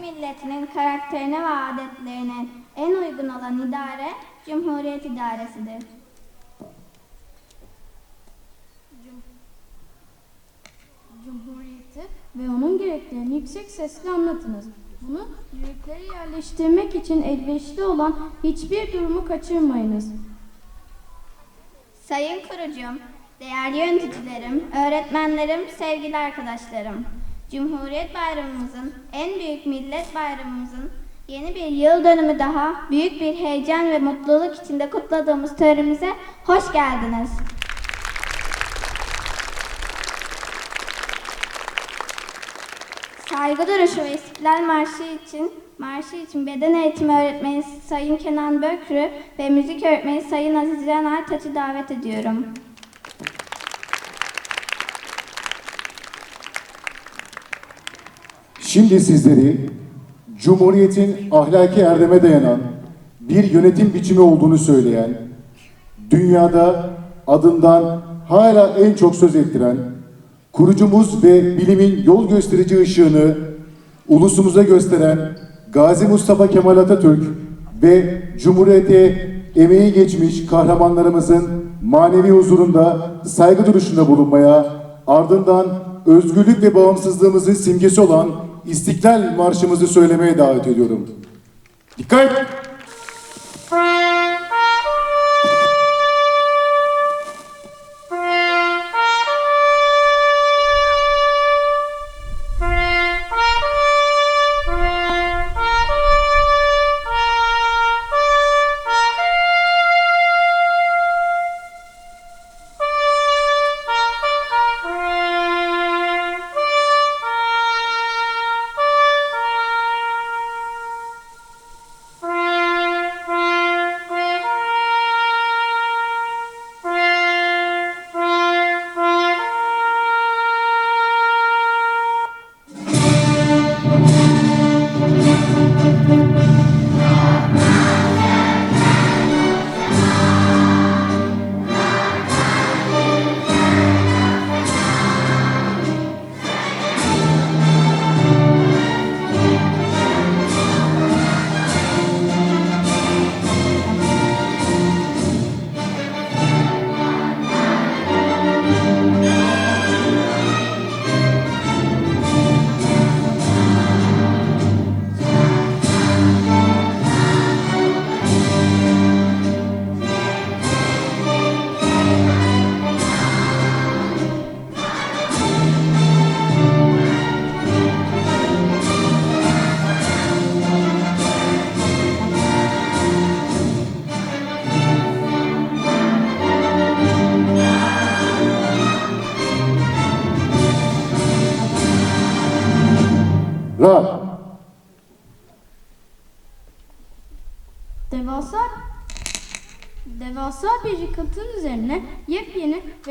milletinin karakterine ve adetlerine en uygun olan idare Cumhuriyet idaresidir. Cumhuriyeti ve onun gereklerini yüksek sesle anlatınız. Bunu yüreklere yerleştirmek için elverişli olan hiçbir durumu kaçırmayınız. Sayın kurucum, değerli yöneticilerim, öğretmenlerim, sevgili arkadaşlarım. Cumhuriyet Bayramımızın, en büyük millet bayramımızın yeni bir yıl dönümü daha büyük bir heyecan ve mutluluk içinde kutladığımız törenimize hoş geldiniz. Saygı duruşu ve İstiklal Marşı için Marşı için beden eğitimi öğretmeni Sayın Kenan Bökrü ve müzik öğretmeni Sayın Aziz Can Artaç'ı davet ediyorum. Şimdi sizleri Cumhuriyet'in ahlaki erdeme dayanan bir yönetim biçimi olduğunu söyleyen, dünyada adından hala en çok söz ettiren, kurucumuz ve bilimin yol gösterici ışığını ulusumuza gösteren Gazi Mustafa Kemal Atatürk ve Cumhuriyet'e emeği geçmiş kahramanlarımızın manevi huzurunda saygı duruşunda bulunmaya, ardından özgürlük ve bağımsızlığımızın simgesi olan İstiklal Marşımızı söylemeye davet ediyorum. Dikkat!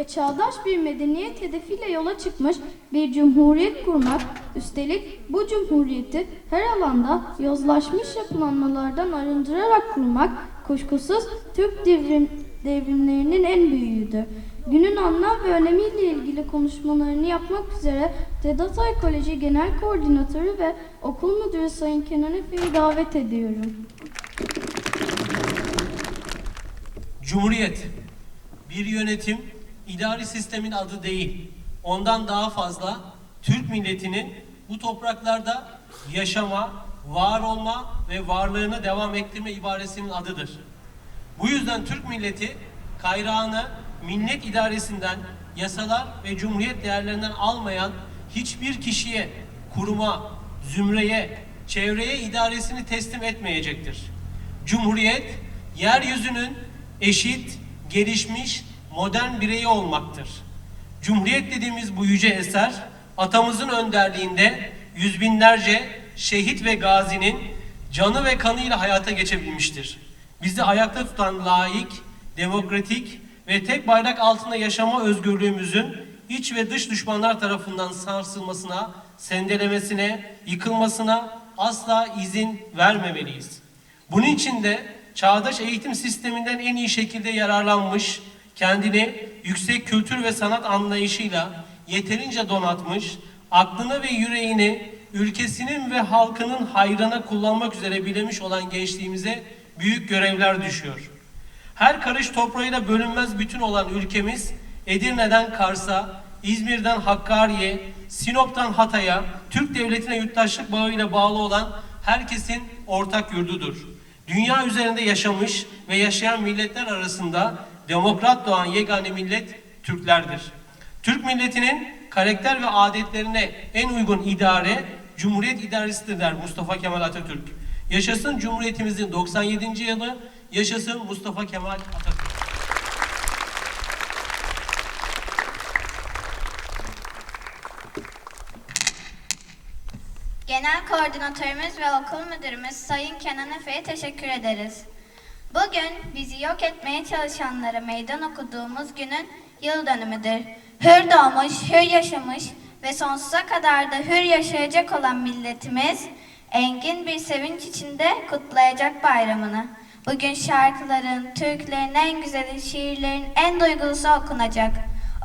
Çağdaş bir medeniyet hedefiyle yola çıkmış bir cumhuriyet kurmak, üstelik bu cumhuriyeti her alanda yozlaşmış yapılanmalardan arındırarak kurmak kuşkusuz Türk devrim, devrimlerinin en büyüğüdür. Günün anlam ve önemiyle ilgili konuşmalarını yapmak üzere Tedatay Koleji Genel Koordinatörü ve Okul Müdürü Sayın Kenan Efe'yi davet ediyorum. Cumhuriyet bir yönetim, idari sistemin adı değil. Ondan daha fazla Türk milletinin bu topraklarda yaşama, var olma ve varlığını devam ettirme ibaresinin adıdır. Bu yüzden Türk milleti kayrağını millet idaresinden, yasalar ve cumhuriyet değerlerinden almayan hiçbir kişiye, kuruma, zümreye, çevreye idaresini teslim etmeyecektir. Cumhuriyet, yeryüzünün eşit, gelişmiş, modern bireyi olmaktır. Cumhuriyet dediğimiz bu yüce eser, atamızın önderliğinde yüz binlerce şehit ve gazinin canı ve kanıyla hayata geçebilmiştir. Bizi ayakta tutan layık, demokratik ve tek bayrak altında yaşama özgürlüğümüzün iç ve dış düşmanlar tarafından sarsılmasına, sendelemesine, yıkılmasına asla izin vermemeliyiz. Bunun için de çağdaş eğitim sisteminden en iyi şekilde yararlanmış, kendini yüksek kültür ve sanat anlayışıyla yeterince donatmış, aklını ve yüreğini ülkesinin ve halkının hayrına kullanmak üzere bilemiş olan gençliğimize büyük görevler düşüyor. Her karış toprağıyla bölünmez bütün olan ülkemiz Edirne'den Kars'a, İzmir'den Hakkari'ye, Sinop'tan Hatay'a, Türk devletine yurttaşlık bağıyla bağlı olan herkesin ortak yurdudur. Dünya üzerinde yaşamış ve yaşayan milletler arasında demokrat doğan yegane millet Türklerdir. Türk milletinin karakter ve adetlerine en uygun idare Cumhuriyet idaresidir der Mustafa Kemal Atatürk. Yaşasın Cumhuriyetimizin 97. yılı, yaşasın Mustafa Kemal Atatürk. Genel koordinatörümüz ve okul müdürümüz Sayın Kenan Efe'ye teşekkür ederiz. Bugün bizi yok etmeye çalışanlara meydan okuduğumuz günün yıl dönümüdür. Hür doğmuş, hür yaşamış ve sonsuza kadar da hür yaşayacak olan milletimiz engin bir sevinç içinde kutlayacak bayramını. Bugün şarkıların, türkülerin en güzeli, şiirlerin en duygulusu okunacak.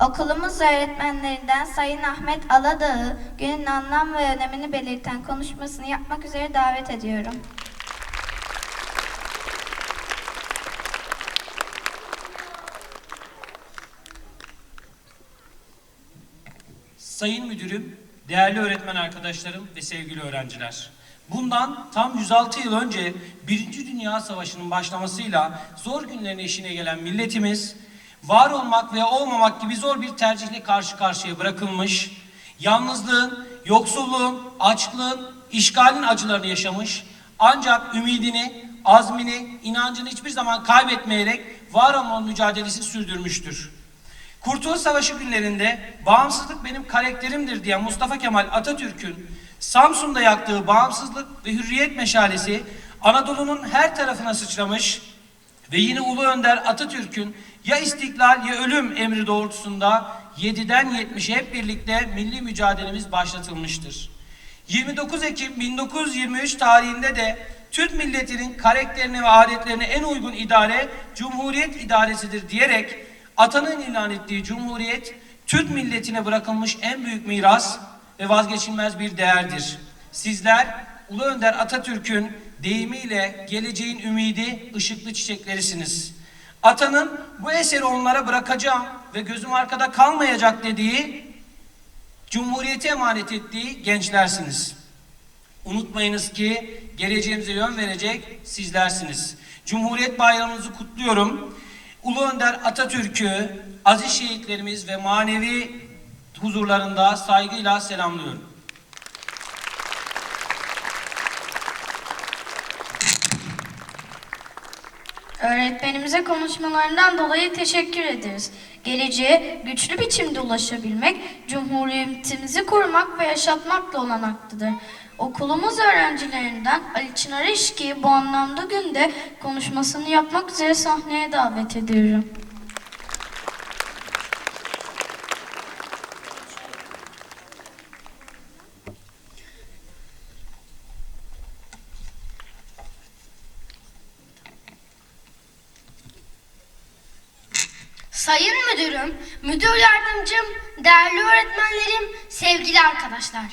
Okulumuz öğretmenlerinden Sayın Ahmet Aladağ'ı günün anlam ve önemini belirten konuşmasını yapmak üzere davet ediyorum. Sayın Müdürüm, değerli öğretmen arkadaşlarım ve sevgili öğrenciler. Bundan tam 106 yıl önce Birinci Dünya Savaşı'nın başlamasıyla zor günlerin eşine gelen milletimiz, var olmak veya olmamak gibi zor bir tercihle karşı karşıya bırakılmış, yalnızlığın, yoksulluğun, açlığın, işgalin acılarını yaşamış, ancak ümidini, azmini, inancını hiçbir zaman kaybetmeyerek var olma mücadelesi sürdürmüştür. Kurtuluş Savaşı günlerinde bağımsızlık benim karakterimdir diyen Mustafa Kemal Atatürk'ün Samsun'da yaktığı bağımsızlık ve hürriyet meşalesi Anadolu'nun her tarafına sıçramış ve yine Ulu Önder Atatürk'ün ya istiklal ya ölüm emri doğrultusunda 7'den 70'e hep birlikte milli mücadelemiz başlatılmıştır. 29 Ekim 1923 tarihinde de Türk milletinin karakterine ve adetlerine en uygun idare Cumhuriyet idaresidir diyerek atanın ilan ettiği Cumhuriyet Türk milletine bırakılmış en büyük miras ve vazgeçilmez bir değerdir. Sizler Ulu Önder Atatürk'ün deyimiyle geleceğin ümidi, ışıklı çiçeklerisiniz. Atanın bu eseri onlara bırakacağım ve gözüm arkada kalmayacak dediği Cumhuriyete emanet ettiği gençlersiniz. Unutmayınız ki geleceğimize yön verecek sizlersiniz. Cumhuriyet Bayramınızı kutluyorum. Ulu Önder Atatürk'ü aziz şehitlerimiz ve manevi huzurlarında saygıyla selamlıyorum. Öğretmenimize konuşmalarından dolayı teşekkür ederiz. Geleceğe güçlü biçimde ulaşabilmek, cumhuriyetimizi korumak ve yaşatmakla olanaktadır. Okulumuz öğrencilerinden Ali Çınar İşki'yi bu anlamda günde konuşmasını yapmak üzere sahneye davet ediyorum. Sayın Müdürüm, Müdür Yardımcım, değerli öğretmenlerim, sevgili arkadaşlar.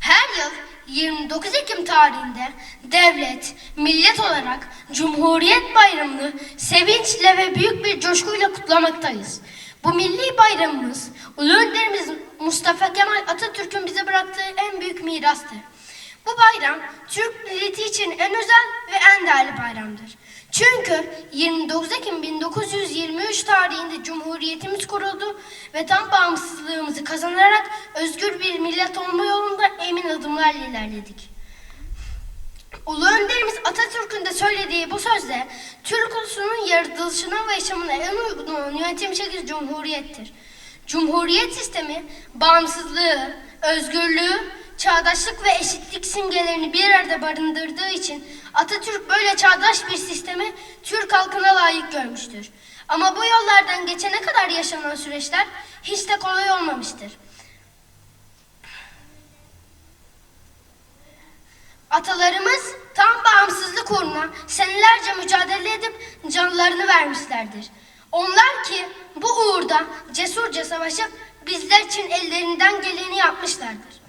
Her yıl 29 Ekim tarihinde devlet, millet olarak Cumhuriyet Bayramı'nı sevinçle ve büyük bir coşkuyla kutlamaktayız. Bu milli bayramımız, Ulu Önderimiz Mustafa Kemal Atatürk'ün bize bıraktığı en büyük mirastır. Bu bayram Türk milleti için en özel ve en değerli bayramdır. Çünkü 29 Ekim 1923 tarihinde Cumhuriyetimiz kuruldu ve tam bağımsızlığımızı kazanarak özgür bir millet olma yolunda emin adımlarla ilerledik. Ulu Önderimiz Atatürk'ün de söylediği bu sözde Türk ulusunun yaratılışına ve yaşamına en uygun olan yönetim şekli Cumhuriyettir. Cumhuriyet sistemi bağımsızlığı, özgürlüğü, çağdaşlık ve eşitlik simgelerini bir arada barındırdığı için Atatürk böyle çağdaş bir sistemi Türk halkına layık görmüştür. Ama bu yollardan geçene kadar yaşanan süreçler hiç de kolay olmamıştır. Atalarımız tam bağımsızlık uğruna senelerce mücadele edip canlarını vermişlerdir. Onlar ki bu uğurda cesurca savaşıp bizler için ellerinden geleni yapmışlardır.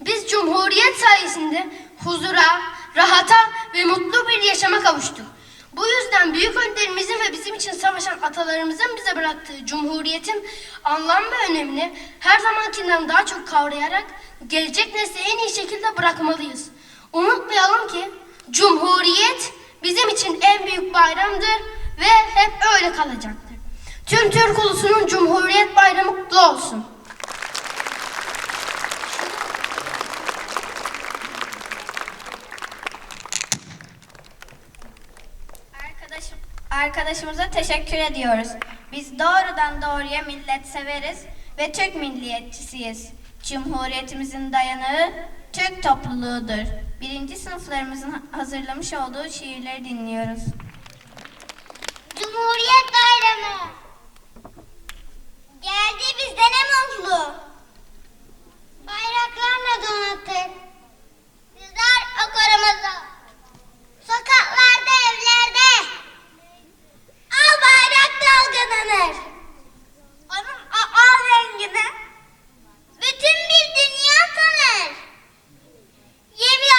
Biz Cumhuriyet sayesinde huzura, rahata ve mutlu bir yaşama kavuştuk. Bu yüzden büyük önderimizin ve bizim için savaşan atalarımızın bize bıraktığı Cumhuriyet'in anlam ve önemini her zamankinden daha çok kavrayarak gelecek nesle en iyi şekilde bırakmalıyız. Unutmayalım ki Cumhuriyet bizim için en büyük bayramdır ve hep öyle kalacaktır. Tüm Türk ulusunun Cumhuriyet Bayramı kutlu olsun. Arkadaşımıza teşekkür ediyoruz. Biz doğrudan doğruya millet severiz ve Türk milliyetçisiyiz. Cumhuriyetimizin dayanağı Türk topluluğudur. Birinci sınıflarımızın ha- hazırlamış olduğu şiirleri dinliyoruz. Cumhuriyet Bayramı. Geldi bizde ne mutlu. Bayraklarla donattık. Bizler okurumuzu. Sokaklarda, evlerde. Al bayrak dalgalanır. Onun al rengini bütün bir dünya tanır. 29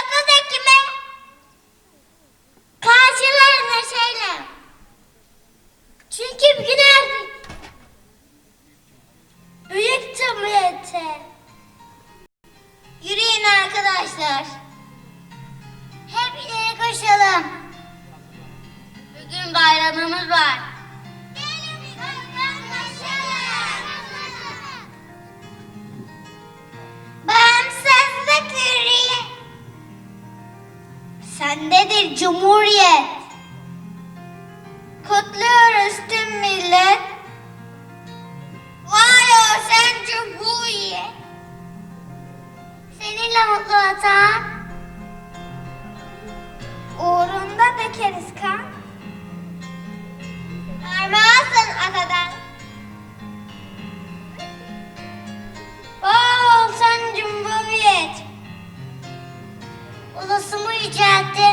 Yücelttin.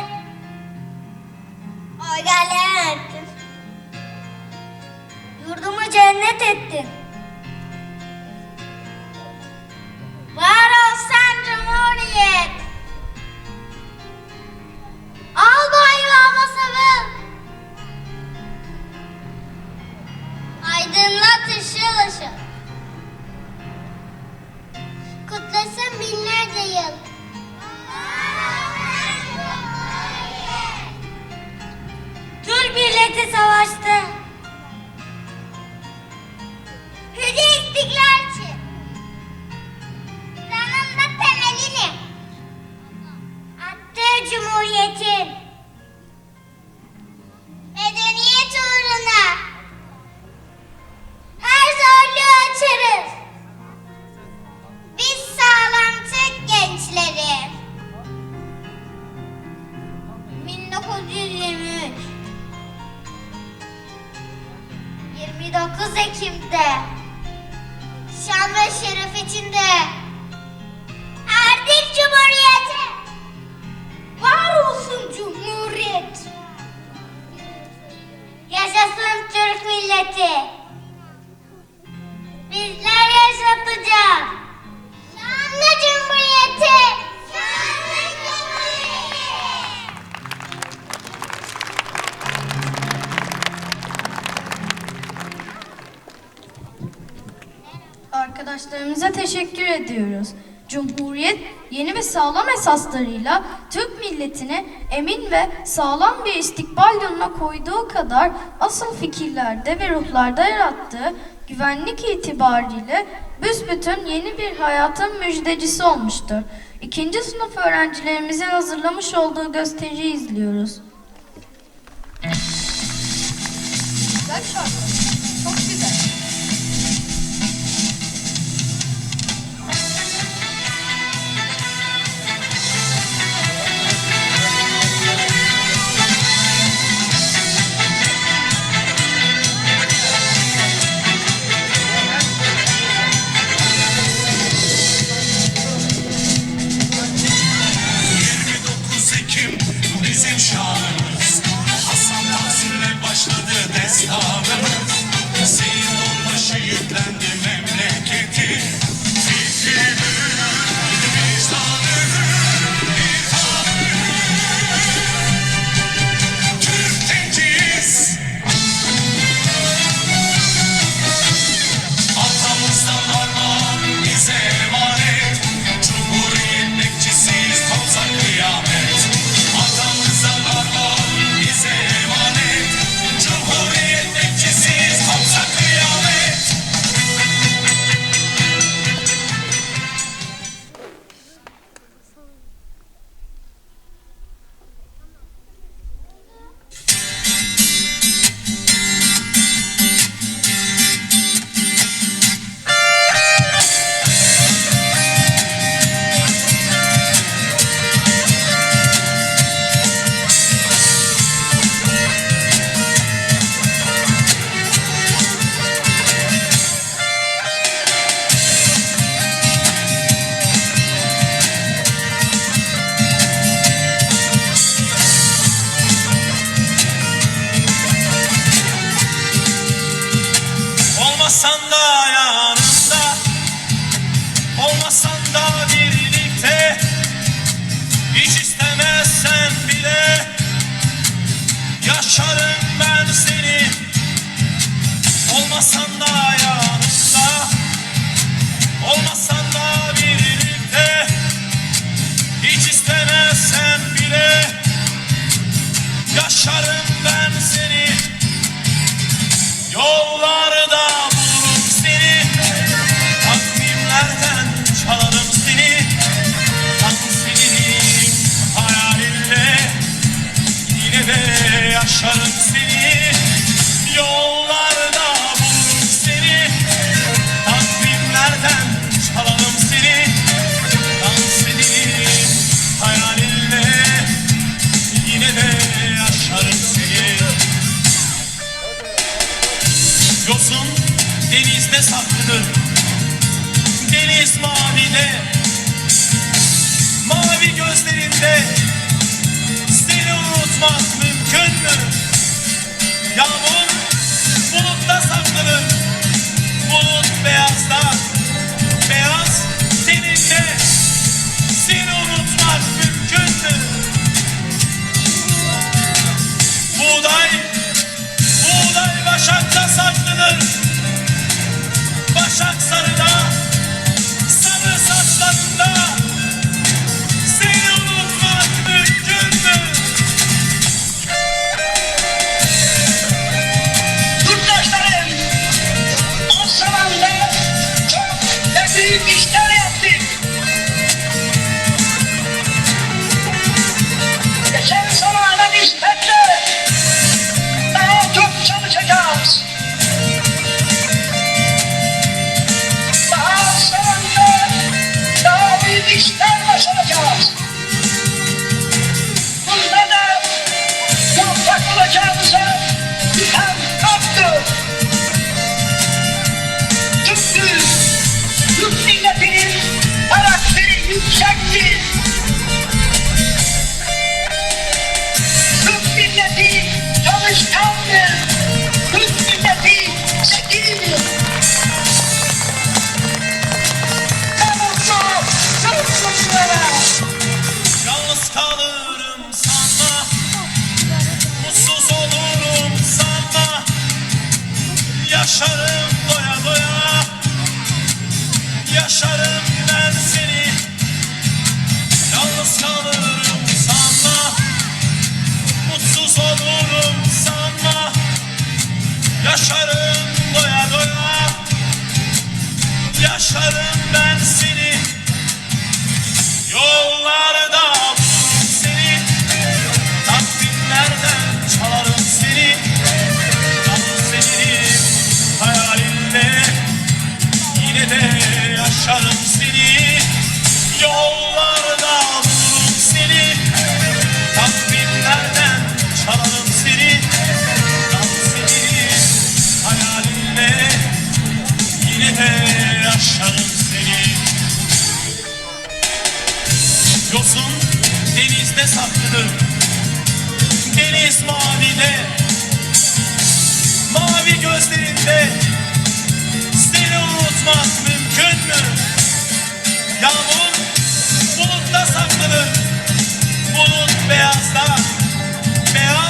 Yes! Teşekkür ediyoruz. Cumhuriyet yeni ve sağlam esaslarıyla Türk milletini emin ve sağlam bir istikbal yoluna koyduğu kadar asıl fikirlerde ve ruhlarda yarattığı güvenlik itibariyle büsbütün yeni bir hayatın müjdecisi olmuştur. İkinci sınıf öğrencilerimizin hazırlamış olduğu gösteriyi izliyoruz. Güzel şarkı. Yaşarım doya doya. Yaşarım ben seni. Yollarda Nefes mavide. Mavi gözlerinde. Seni unutmak mümkün mü? Yağmur bulutta saklanır. Bulut beyazda Beyaz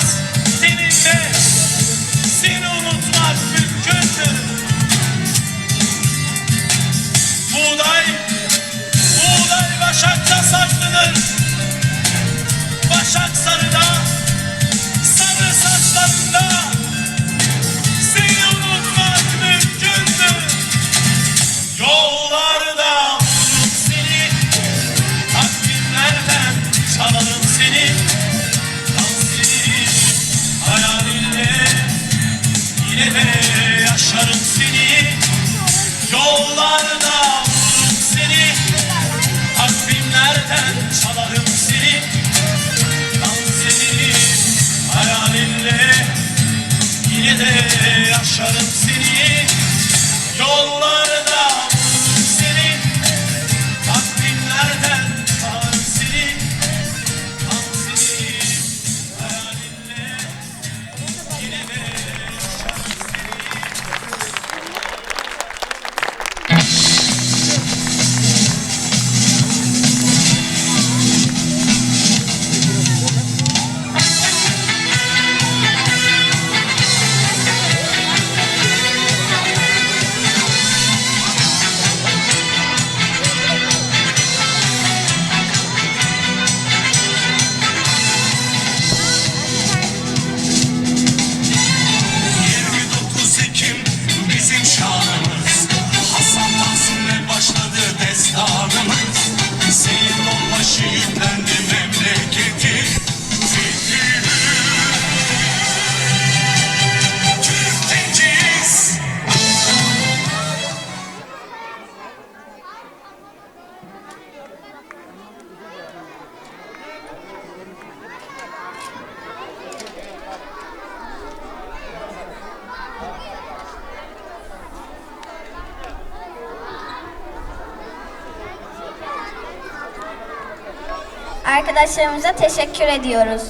arkadaşlarımıza teşekkür ediyoruz.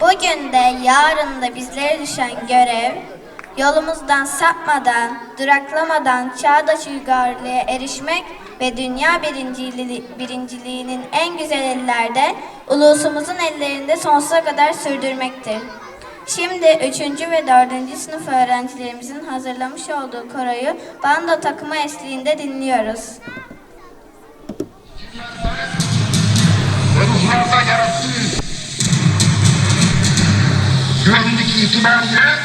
Bugün de yarın da bizlere düşen görev, yolumuzdan sapmadan, duraklamadan çağdaş uygarlığa erişmek ve dünya birinciliği, birinciliğinin en güzel ellerde, ulusumuzun ellerinde sonsuza kadar sürdürmektir. Şimdi 3. ve 4. sınıf öğrencilerimizin hazırlamış olduğu koroyu bando takımı eşliğinde dinliyoruz. Ve ruhlarda yarattığı güvenlik itibariyle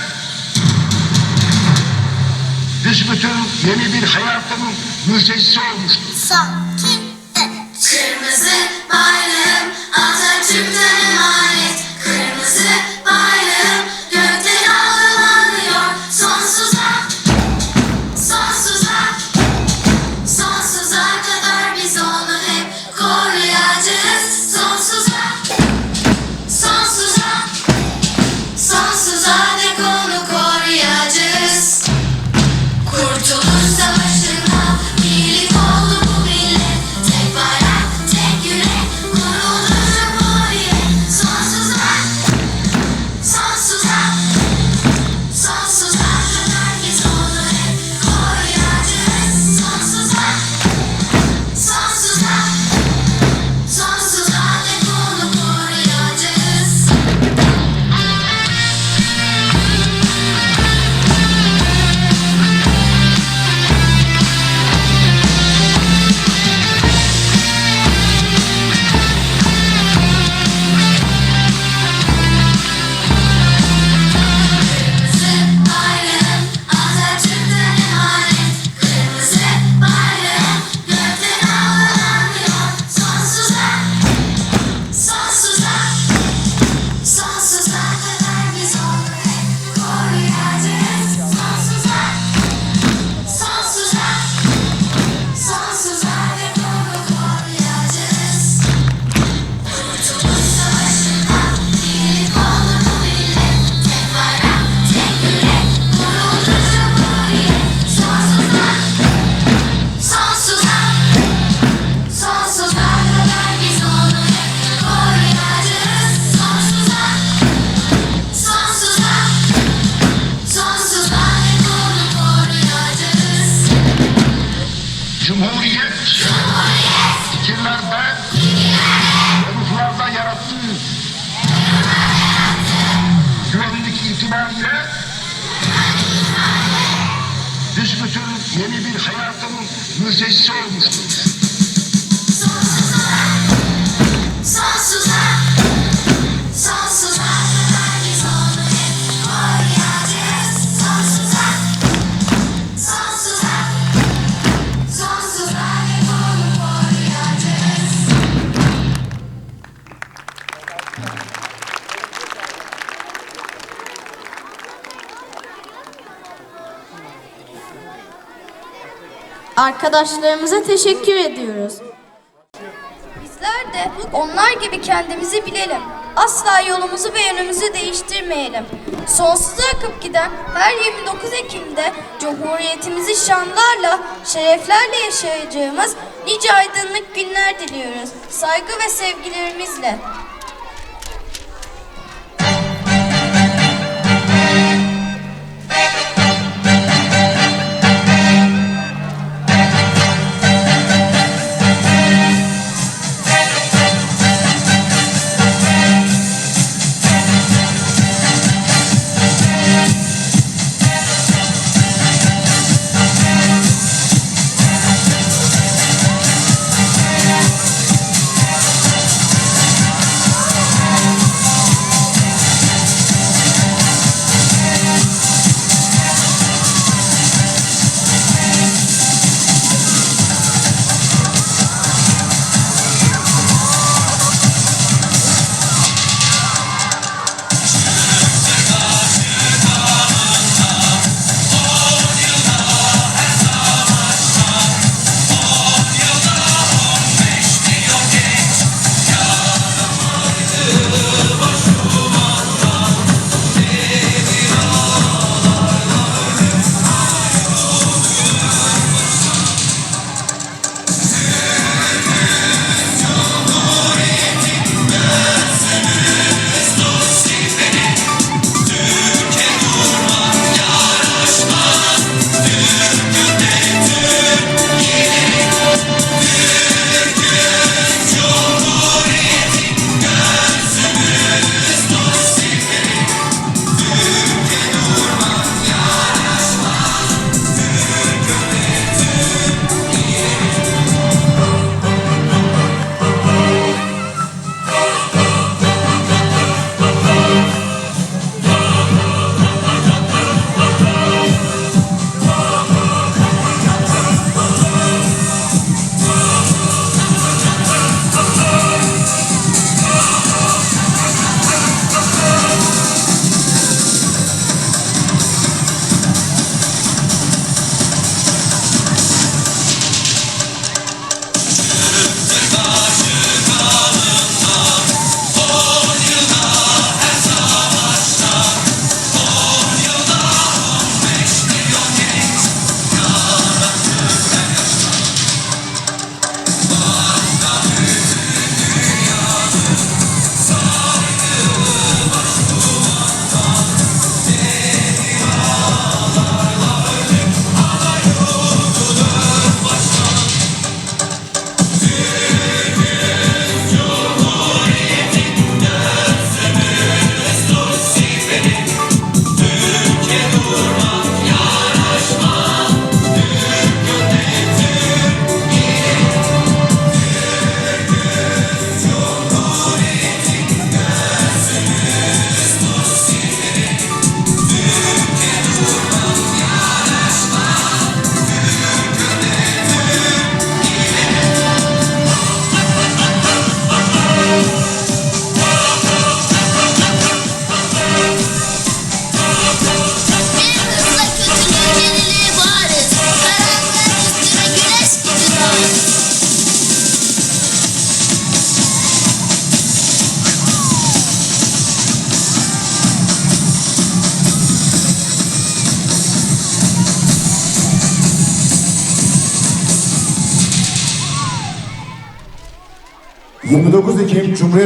büsbütün yeni bir hayatın müjdecisi olmuştur. Son, iki, üç. Kırmızı bayrağım Atatürk'ten emanet Arkadaşlarımıza teşekkür ediyoruz. Bizler de onlar gibi kendimizi bilelim. Asla yolumuzu ve yönümüzü değiştirmeyelim. Sonsuza akıp giden her 29 Ekim'de Cumhuriyetimizi şanlarla, şereflerle yaşayacağımız nice aydınlık günler diliyoruz. Saygı ve sevgilerimizle.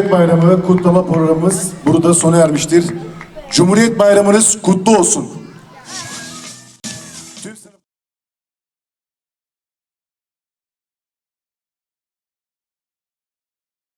Cumhuriyet Bayramı kutlama programımız burada sona ermiştir. Cumhuriyet Bayramınız kutlu olsun.